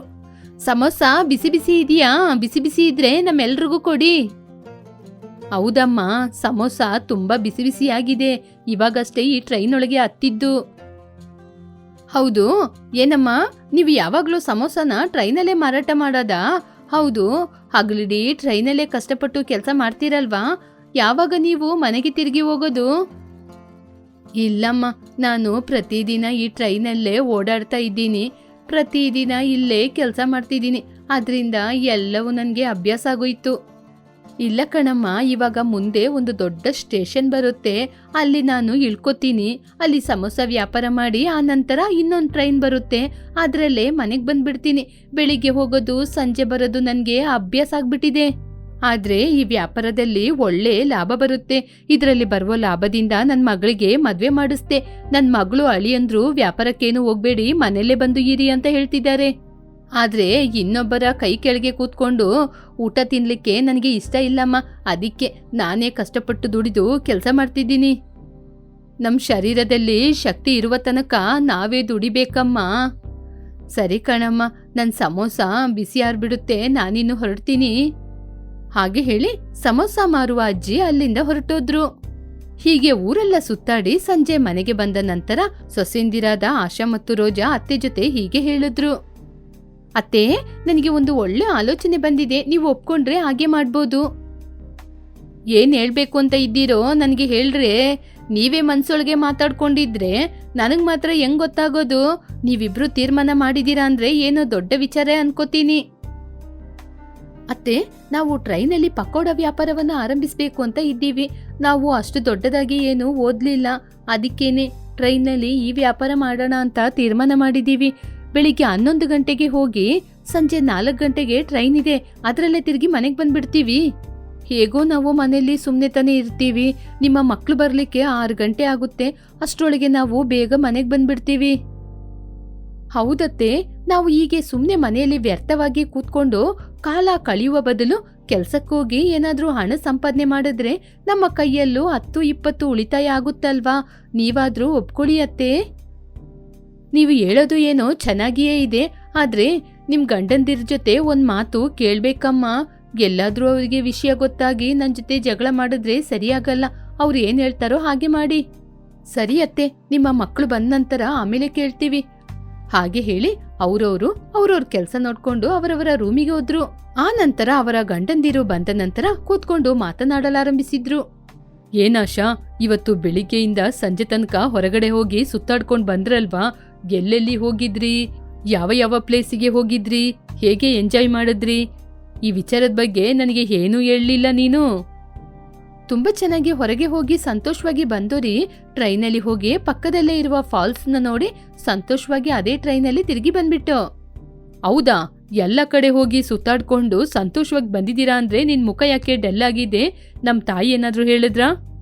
ಸಮೋಸ ಬಿಸಿ ಬಿಸಿ ಇದೆಯಾ? ಬಿಸಿ ಬಿಸಿ ಇದ್ರೆ ನಮ್ಮೆಲ್ರಿಗೂ ಕೊಡಿ. ಹೌದಮ್ಮ, ಸಮೋಸ ತುಂಬಾ ಬಿಸಿ ಬಿಸಿಯಾಗಿದೆ ಇವಾಗಷ್ಟೇ ಈ ಟ್ರೈನ್ ಒಳಗೆ ಹತ್ತಿದ್ದು. ಹೌದು, ಏನಮ್ಮ, ನೀವು ಯಾವಾಗ್ಲೂ ಸಮೋಸನ ಟ್ರೈನಲ್ಲೇ ಮಾರಾಟ ಮಾಡೋದಾ? ಹೌದು, ಹಗಲಿಡೀ ಟ್ರೈನಲ್ಲೇ ಕಷ್ಟಪಟ್ಟು ಕೆಲಸ ಮಾಡ್ತೀರಲ್ವಾ? ಯಾವಾಗ ನೀವು ಮನೆಗೆ ತಿರುಗಿ ಹೋಗೋದು? ಇಲ್ಲಮ್ಮ, ನಾನು ಪ್ರತಿದಿನ ಈ ಟ್ರೈನಲ್ಲೇ ಓಡಾಡ್ತಾ ಇದ್ದೀನಿ. ಪ್ರತಿದಿನ ಇಲ್ಲೇ ಕೆಲಸ ಮಾಡ್ತಿದ್ದೀನಿ. ಅದರಿಂದ ಎಲ್ಲವೂ ನನಗೆ ಅಭ್ಯಾಸ ಆಗೋಯ್ತು. ಇಲ್ಲ ಕಣಮ್ಮ, ಇವಾಗ ಮುಂದೆ ಒಂದು ದೊಡ್ಡ ಸ್ಟೇಷನ್ ಬರುತ್ತೆ. ಅಲ್ಲಿ ನಾನು ಇಳ್ಕೊತೀನಿ. ಅಲ್ಲಿ ಸಮೋಸ ವ್ಯಾಪಾರ ಮಾಡಿ, ಆ ನಂತರ ಇನ್ನೊಂದು ಟ್ರೈನ್ ಬರುತ್ತೆ. ಅದರಲ್ಲೇ ಮನೆಗೆ ಬಂದ್ಬಿಡ್ತೀನಿ. ಬೆಳಿಗ್ಗೆ ಹೋಗೋದು, ಸಂಜೆ ಬರೋದು ನನಗೆ ಅಭ್ಯಾಸ ಆಗ್ಬಿಟ್ಟಿದೆ. ಆದ್ರೆ ಈ ವ್ಯಾಪಾರದಲ್ಲಿ ಒಳ್ಳೆ ಲಾಭ ಬರುತ್ತೆ. ಇದರಲ್ಲಿ ಬರುವ ಲಾಭದಿಂದ ನನ್ನ ಮಗಳಿಗೆ ಮದುವೆ ಮಾಡಿಸ್ದೆ. ನನ್ನ ಮಗಳು ಅಳಿಯಂದ್ರು ವ್ಯಾಪಾರಕ್ಕೇನು ಹೋಗ್ಬೇಡಿ, ಮನೆಯಲ್ಲೇ ಬಂದು ಇರಿ ಅಂತ ಹೇಳ್ತಿದ್ದಾರೆ. ಆದ್ರೆ ಇನ್ನೊಬ್ಬರ ಕೈ ಕೆಳಗೆ ಕೂತ್ಕೊಂಡು ಊಟ ತಿನ್ನಲಿಕ್ಕೆ ನನಗೆ ಇಷ್ಟ ಇಲ್ಲಮ್ಮ. ಅದಕ್ಕೆ ನಾನೇ ಕಷ್ಟಪಟ್ಟು ದುಡಿದು ಕೆಲಸ ಮಾಡ್ತಿದ್ದೀನಿ. ನಮ್ಮ ಶರೀರದಲ್ಲಿ ಶಕ್ತಿ ಇರುವ ತನಕ ನಾವೇ ದುಡಿಬೇಕಮ್ಮ. ಸರಿ ಕಣಮ್ಮ ನನ್ನ ಸಮೋಸ ಬಿಸಿ ಆರ್ಬಿಡುತ್ತೆ, ನಾನಿನ್ನು ಹೊರಡ್ತೀನಿ. ಹಾಗೆ ಹೇಳಿ ಸಮೋಸ ಮಾರುವ ಅಜ್ಜಿ ಅಲ್ಲಿಂದ ಹೊರಟೋದ್ರು. ಹೀಗೆ ಊರೆಲ್ಲ ಸುತ್ತಾಡಿ ಸಂಜೆ ಮನೆಗೆ ಬಂದ ನಂತರ ಸೊಸೆಂದಿರಾದ ಆಶಾ ಮತ್ತು ರೋಜಾ ಅತ್ತೆ ಜೊತೆ ಹೀಗೆ ಹೇಳಿದ್ರು. ಅತ್ತೆ, ನನಗೆ ಒಂದು ಒಳ್ಳೆ ಆಲೋಚನೆ ಬಂದಿದೆ. ನೀವು ಒಪ್ಕೊಂಡ್ರೆ ಹಾಗೆ ಮಾಡ್ಬೋದು. ಏನ್ ಹೇಳ್ಬೇಕು ಅಂತ ಇದ್ದೀರೋ ನನಗೆ ಹೇಳ್ರೆ. ನೀವೇ ಮನ್ಸೊಳಗೆ ಮಾತಾಡ್ಕೊಂಡಿದ್ರೆ ನನಗ್ ಮಾತ್ರ ಹೆಂಗ್ ಗೊತ್ತಾಗೋದು? ನೀವಿಬ್ರು ತೀರ್ಮಾನ ಮಾಡಿದೀರಾ ಅಂದ್ರೆ ಏನೋ ದೊಡ್ಡ ವಿಚಾರ ಅನ್ಕೋತೀನಿ. ಅತ್ತೆ, ನಾವು ಟ್ರೈನಲ್ಲಿ ಪಕೋಡ ವ್ಯಾಪಾರವನ್ನ ಆರಂಭಿಸಬೇಕು ಅಂತ ಇದ್ದೀವಿ. ನಾವು ಅಷ್ಟು ದೊಡ್ಡದಾಗಿ ಏನು ಓದ್ಲಿಲ್ಲ. ಅದಕ್ಕೇನೆ ಟ್ರೈನಲ್ಲಿ ಈ ವ್ಯಾಪಾರ ಮಾಡೋಣ ಅಂತ ತೀರ್ಮಾನ ಮಾಡಿದೀವಿ ಬೆಳಿಗ್ಗೆ ಹನ್ನೊಂದು ಗಂಟೆಗೆ ಹೋಗಿ ಸಂಜೆ ನಾಲ್ಕು ಗಂಟೆಗೆ ಟ್ರೈನ್ ಇದೆ. ಅದರಲ್ಲೇ ತಿರುಗಿ ಮನೆಗೆ ಬಂದ್ಬಿಡ್ತೀವಿ. ಹೇಗೋ ನಾವು ಮನೆಯಲ್ಲಿ ಸುಮ್ಮನೆ ತಾನೇ ಇರ್ತೀವಿ. ನಿಮ್ಮ ಮಕ್ಕಳು ಬರಲಿಕ್ಕೆ ಆರು ಗಂಟೆ ಆಗುತ್ತೆ. ಅಷ್ಟರೊಳಗೆ ನಾವು ಬೇಗ ಮನೆಗೆ ಬಂದ್ಬಿಡ್ತೀವಿ. ಹೌದತ್ತೆ, ನಾವು ಹೀಗೆ ಸುಮ್ಮನೆ ಮನೆಯಲ್ಲಿ ವ್ಯರ್ಥವಾಗಿ ಕೂತ್ಕೊಂಡು ಕಾಲ ಕಳೆಯುವ ಬದಲು ಕೆಲಸಕ್ಕೋಗಿ ಏನಾದರೂ ಹಣ ಸಂಪಾದನೆ ಮಾಡಿದ್ರೆ ನಮ್ಮ ಕೈಯಲ್ಲೂ ಹತ್ತು ಇಪ್ಪತ್ತು ಉಳಿತಾಯ ಆಗುತ್ತಲ್ವಾ? ನೀವಾದರೂ ಒಪ್ಕೊಳ್ಳಿ ಅತ್ತೆ. ನೀವು ಹೇಳೋದು ಏನೋ ಚೆನ್ನಾಗಿಯೇ ಇದೆ, ಆದ್ರೆ ನಿಮ್ಮ ಗಂಡಂದಿರ ಜೊತೆ ಒಂದ್ ಮಾತು ಕೇಳ್ಬೇಕಮ್ಮ. ಎಲ್ಲಾದ್ರೂ ಅವರಿಗೆ ವಿಷಯ ಗೊತ್ತಾಗಿ ನನ್ನ ಜೊತೆ ಜಗಳ ಮಾಡಿದ್ರೆ ಸರಿಯಾಗಲ್ಲ. ಅವ್ರು ಏನ್ ಹೇಳ್ತಾರೋ ಹಾಗೆ ಮಾಡಿ. ಸರಿ ಅತ್ತೆ, ನಿಮ್ಮ ಮಕ್ಕಳು ಬಂದ ನಂತರ ಆಮೇಲೆ ಕೇಳ್ತೀವಿ. ಹಾಗೆ ಹೇಳಿ ಅವ್ರವ್ರು ಅವ್ರವ್ರ ಕೆಲಸ ನೋಡ್ಕೊಂಡು ಅವರವರ ರೂಮಿಗೆ ಹೋದ್ರು. ಆ ನಂತರ ಅವರ ಗಂಡಂದಿರು ಬಂದ ನಂತರ ಕೂತ್ಕೊಂಡು ಮಾತನಾಡಲಾರಂಭಿಸಿದ್ರು. ಏನಾಶಾ ಇವತ್ತು ಬೆಳಿಗ್ಗೆಯಿಂದ ಸಂಜೆ ತನಕ ಹೊರಗಡೆ ಹೋಗಿ ಸುತ್ತಾಡ್ಕೊಂಡು ಬಂದ್ರಲ್ವಾ? ಎಲ್ಲೆಲ್ಲಿ ಹೋಗಿದ್ರಿ? ಯಾವ ಯಾವ ಪ್ಲೇಸಿಗೆ ಹೋಗಿದ್ರಿ? ಹೇಗೆ ಎಂಜಾಯ್ ಮಾಡಿದ್ರಿ? ಈ ವಿಚಾರದ ಬಗ್ಗೆ ನನಗೆ ಏನೂ ಹೇಳಲಿಲ್ಲ ನೀನು. ತುಂಬ ಚೆನ್ನಾಗಿ ಹೊರಗೆ ಹೋಗಿ ಸಂತೋಷವಾಗಿ ಬಂದೋರಿ ಟ್ರೈನಲ್ಲಿ ಹೋಗಿ ಪಕ್ಕದಲ್ಲೇ ಇರುವ ಫಾಲ್ಸ್ನ ನೋಡಿ ಸಂತೋಷವಾಗಿ ಅದೇ ಟ್ರೈನಲ್ಲಿ ತಿರುಗಿ ಬಂದ್ಬಿಟ್ಟು. ಹೌದಾ? ಎಲ್ಲ ಕಡೆ ಹೋಗಿ ಸುತ್ತಾಡ್ಕೊಂಡು ಸಂತೋಷವಾಗಿ ಬಂದಿದ್ದೀರಾ ಅಂದ್ರೆ ನಿನ್ ಮುಖ ಯಾಕೆ ಡಲ್ ಆಗಿದೆ ನಮ್ಮ ತಾಯಿ ಏನಾದರೂ ಹೇಳಿದ್ರಾ?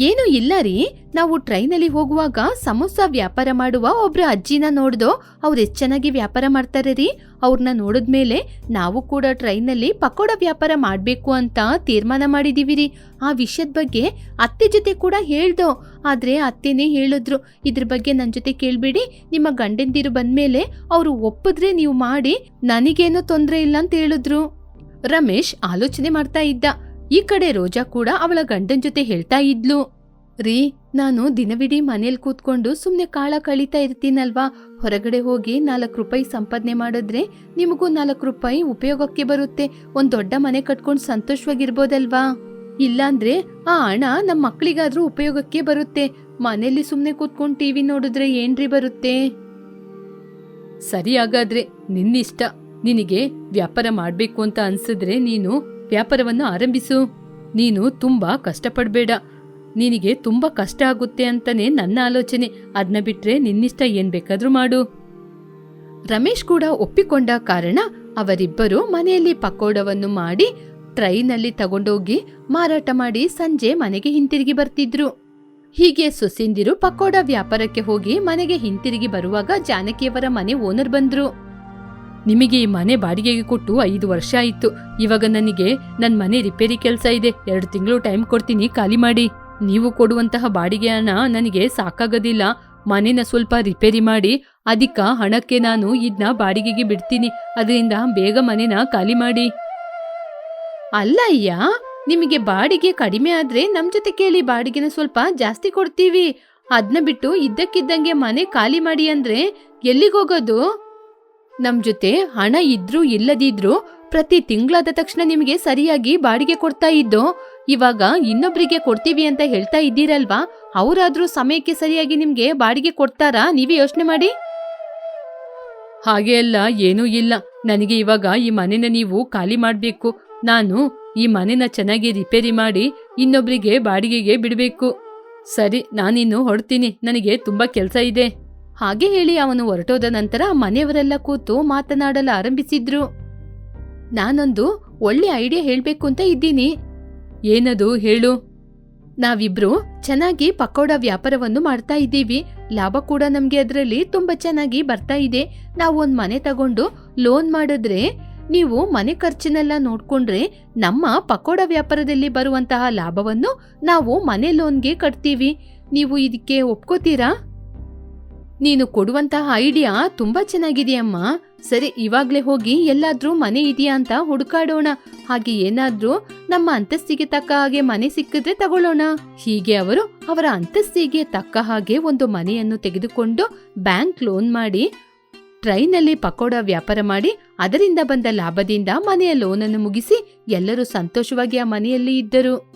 ಏನೂ ಇಲ್ಲ ರೀ. ನಾವು ಟ್ರೈನಲ್ಲಿ ಹೋಗುವಾಗ ಸಮೋಸ ವ್ಯಾಪಾರ ಮಾಡುವ ಒಬ್ರ ಅಜ್ಜಿನ ನೋಡ್ದೋ ಅವ್ರು ಎಷ್ಟು ಚೆನ್ನಾಗಿ ವ್ಯಾಪಾರ ಮಾಡ್ತಾರೆ ರೀ. ಅವ್ರನ್ನ ನೋಡಿದ್ಮೇಲೆ ನಾವು ಕೂಡ ಟ್ರೈನಲ್ಲಿ ಪಕೋಡ ವ್ಯಾಪಾರ ಮಾಡಬೇಕು ಅಂತ ತೀರ್ಮಾನ ಮಾಡಿದೀವಿ ರೀ. ಆ ವಿಷಯದ ಬಗ್ಗೆ ಅತ್ತೆ ಜೊತೆ ಕೂಡ ಹೇಳ್ದೋ. ಆದ್ರೆ ಅತ್ತೆನೇ ಹೇಳಿದ್ರು. ಇದ್ರ ಬಗ್ಗೆ ನನ್ನ ಜೊತೆ ಕೇಳಬೇಡಿ. ನಿಮ್ಮ ಗಂಡಂದಿರು ಬಂದ್ಮೇಲೆ ಅವರು ಒಪ್ಪಿದ್ರೆ ನೀವು ಮಾಡಿ ನನಗೇನೂ ತೊಂದರೆ ಇಲ್ಲ ಅಂತ ಹೇಳಿದ್ರು. ರಮೇಶ್ ಆಲೋಚನೆ ಮಾಡ್ತಾ ಇದ್ದ. ಈ ಕಡೆ ರೋಜಾ ಕೂಡ ಅವಳ ಗಂಡನ್ ಜೊತೆ ಹೇಳ್ತಾ ಇದ್ಲು. ರೀ, ನಾನು ದಿನವಿಡೀ ಮನೇಲಿ ಕೂತ್ಕೊಂಡು ಸುಮ್ಮನೆ ಕಾಳ ಕಳೀತಾ ಇರ್ತೀನಲ್ವಾ? ಹೊರಗಡೆ ಹೋಗಿ ನಾಲ್ಕು ರೂಪಾಯಿ ಸಂಪಾದನೆ ಮಾಡಿದ್ರೆ ನಿಮಗೂ ನಾಲ್ಕು ರೂಪಾಯಿ ಉಪಯೋಗಕ್ಕೆ ಬರುತ್ತೆ. ಒಂದು ದೊಡ್ಡ ಮನೆ ಕಟ್ಕೊಂಡು ಸಂತೋಷವಾಗಿರ್ಬೋದಲ್ವಾ? ಇಲ್ಲಾಂದ್ರೆ ಆ ಹಣ ನಮ್ಮ ಮಕ್ಕಳಿಗಾದ್ರೂ ಉಪಯೋಗಕ್ಕೆ ಬರುತ್ತೆ. ಮನೆಯಲ್ಲಿ ಸುಮ್ಮನೆ ಕೂತ್ಕೊಂಡು ಟಿವಿ ನೋಡಿದ್ರೆ ಏನ್ರಿ ಬರುತ್ತೆ? ಸರಿ ಹಾಗಾದ್ರೆ ನಿನ್ನಿಷ್ಟ. ನಿನಗೆ ವ್ಯಾಪಾರ ಮಾಡಬೇಕು ಅಂತ ಅನ್ಸಿದ್ರೆ ನೀನು ವ್ಯಾಪಾರವನ್ನು ಆರಂಭಿಸು. ನೀನು ತುಂಬಾ ಕಷ್ಟಪಡಬೇಡ. ನಿನಗೆ ತುಂಬಾ ಕಷ್ಟ ಆಗುತ್ತೆ ಅಂತಲೇ ನನ್ನ ಆಲೋಚನೆ. ಅದನ್ನ ಬಿಟ್ರೆ ನಿನ್ನಿಷ್ಟ ಏನ್ ಬೇಕಾದ್ರೂ ಮಾಡು. ರಮೇಶ್ ಕೂಡ ಒಪ್ಪಿಕೊಂಡ ಕಾರಣ ಅವರಿಬ್ಬರು ಮನೆಯಲ್ಲಿ ಪಕೋಡವನ್ನು ಮಾಡಿ ಟ್ರೈನಲ್ಲಿ ತಗೊಂಡೋಗಿ ಮಾರಾಟ ಮಾಡಿ ಸಂಜೆ ಮನೆಗೆ ಹಿಂತಿರುಗಿ ಬರ್ತಿದ್ರು. ಹೀಗೆ ಸುಸಿಂದಿರು ಪಕೋಡ ವ್ಯಾಪಾರಕ್ಕೆ ಹೋಗಿ ಮನೆಗೆ ಹಿಂತಿರುಗಿ ಬರುವಾಗ ಜಾನಕಿಯವರ ಮನೆ ಓನರ್ ಬಂದ್ರು. ನಿಮಗೆ ಈ ಮನೆ ಬಾಡಿಗೆಗೆ ಕೊಟ್ಟು ಐದು ವರ್ಷ ಆಯಿತು. ಇವಾಗ ನನಗೆ ನನ್ನ ಮನೆ ರಿಪೇರಿ ಕೆಲಸ ಇದೆ. ಎರಡು ತಿಂಗಳು ಟೈಮ್ ಕೊಡ್ತೀನಿ, ಖಾಲಿ ಮಾಡಿ. ನೀವು ಕೊಡುವಂತಹ ಬಾಡಿಗೆ ಹಣ ನನಗೆ ಸಾಕಾಗೋದಿಲ್ಲ. ಮನೇನ ಸ್ವಲ್ಪ ರಿಪೇರಿ ಮಾಡಿ. ಅದಕ್ಕ ಹಣಕ್ಕೆ ನಾನು ಇದನ್ನ ಬಾಡಿಗೆಗೆ ಬಿಡ್ತೀನಿ. ಅದರಿಂದ ಬೇಗ ಮನೇನ ಖಾಲಿ ಮಾಡಿ. ಅಲ್ಲ ಅಯ್ಯ, ನಿಮಗೆ ಬಾಡಿಗೆ ಕಡಿಮೆ ಆದ್ರೆ ನಮ್ ಜೊತೆ ಕೇಳಿ ಬಾಡಿಗೆನ ಸ್ವಲ್ಪ ಜಾಸ್ತಿ ಕೊಡ್ತೀವಿ. ಅದನ್ನ ಬಿಟ್ಟು ಇದ್ದಕ್ಕಿದ್ದಂಗೆ ಮನೆ ಖಾಲಿ ಮಾಡಿ ಅಂದ್ರೆ ಎಲ್ಲಿಗೋಗೋದು ನಮ್ ಜೊತೆ ಹಣ ಇದ್ರೂ ಇಲ್ಲದಿದ್ರೂ ಪ್ರತಿ ತಿಂಗಳಾದ ತಕ್ಷಣ ನಿಮಗೆ ಸರಿಯಾಗಿ ಬಾಡಿಗೆ ಕೊಡ್ತಾ ಇದ್ದು, ಇವಾಗ ಇನ್ನೊಬ್ರಿಗೆ ಕೊಡ್ತೀವಿ ಅಂತ ಹೇಳ್ತಾ ಇದ್ದೀರಲ್ವಾ? ಅವರಾದ್ರೂ ಸಮಯಕ್ಕೆ ಸರಿಯಾಗಿ ನಿಮ್ಗೆ ಬಾಡಿಗೆ ಕೊಡ್ತಾರಾ? ನೀವೇ ಯೋಚನೆ ಮಾಡಿ. ಹಾಗೆ ಅಲ್ಲ, ಏನೂ ಇಲ್ಲ. ನನಗೆ ಇವಾಗ ಈ ಮನೆನ ನೀವು ಖಾಲಿ ಮಾಡಬೇಕು. ನಾನು ಈ ಮನೆನ ಚೆನ್ನಾಗಿ ರಿಪೇರಿ ಮಾಡಿ ಇನ್ನೊಬ್ರಿಗೆ ಬಾಡಿಗೆಗೆ ಬಿಡಬೇಕು. ಸರಿ, ನಾನಿನ್ನು ಹೊಡ್ತೀನಿ ನನಗೆ ತುಂಬಾ ಕೆಲಸ ಇದೆ. ಹಾಗೆ ಹೇಳಿ ಅವನು ಹೊರಟೋದ ನಂತರ ಮನೆಯವರೆಲ್ಲ ಕೂತು ಮಾತನಾಡಲು ಆರಂಭಿಸಿದ್ರು. ನಾನೊಂದು ಒಳ್ಳೆ ಐಡಿಯಾ ಹೇಳ್ಬೇಕು ಅಂತ ಇದ್ದೀನಿ. ಏನದು ಹೇಳು. ನಾವಿಬ್ರು ಚೆನ್ನಾಗಿ ಪಕೋಡ ವ್ಯಾಪಾರವನ್ನು ಮಾಡ್ತಾ ಇದ್ದೀವಿ. ಲಾಭ ಕೂಡ ನಮ್ಗೆ ಅದರಲ್ಲಿ ತುಂಬಾ ಚೆನ್ನಾಗಿ ಬರ್ತಾ ಇದೆ. ನಾವು ಒಂದ್ ಮನೆ ತಗೊಂಡು ಲೋನ್ ಮಾಡಿದ್ರೆ ನೀವು ಮನೆ ಖರ್ಚಿನೆಲ್ಲ ನೋಡ್ಕೊಂಡ್ರೆ ನಮ್ಮ ಪಕೋಡ ವ್ಯಾಪಾರದಲ್ಲಿ ಬರುವಂತಹ ಲಾಭವನ್ನು ನಾವು ಮನೆ ಲೋನ್ಗೆ ಕಟ್ತೀವಿ. ನೀವು ಇದಕ್ಕೆ ಒಪ್ಕೋತೀರಾ? ನೀನು ಕೊಡುವಂತಹ ಐಡಿಯಾ ತುಂಬಾ ಚೆನ್ನಾಗಿದೆಯಮ್ಮ. ಸರಿ, ಇವಾಗ್ಲೇ ಹೋಗಿ ಎಲ್ಲಾದ್ರೂ ಮನೆ ಇದೆಯಾ ಅಂತ ಹುಡುಕಾಡೋಣ. ಹಾಗೆ ಏನಾದ್ರೂ ನಮ್ಮ ಅಂತಸ್ತಿಗೆ ತಕ್ಕ ಹಾಗೆ ಮನೆ ಸಿಕ್ಕಿದ್ರೆ ತಗೊಳ್ಳೋಣ. ಹೀಗೆ ಅವರು ಅವರ ಅಂತಸ್ತಿಗೆ ತಕ್ಕ ಹಾಗೆ ಒಂದು ಮನೆಯನ್ನು ತೆಗೆದುಕೊಂಡು ಬ್ಯಾಂಕ್ ಲೋನ್ ಮಾಡಿ, ಟ್ರೈನಲ್ಲಿ ಪಕೋಡ ವ್ಯಾಪಾರ ಮಾಡಿ, ಅದರಿಂದ ಬಂದ ಲಾಭದಿಂದ ಮನೆಯ ಲೋನನ್ನು ಮುಗಿಸಿ ಎಲ್ಲರೂ ಸಂತೋಷವಾಗಿ ಆ ಮನೆಯಲ್ಲಿ ಇದ್ದರು.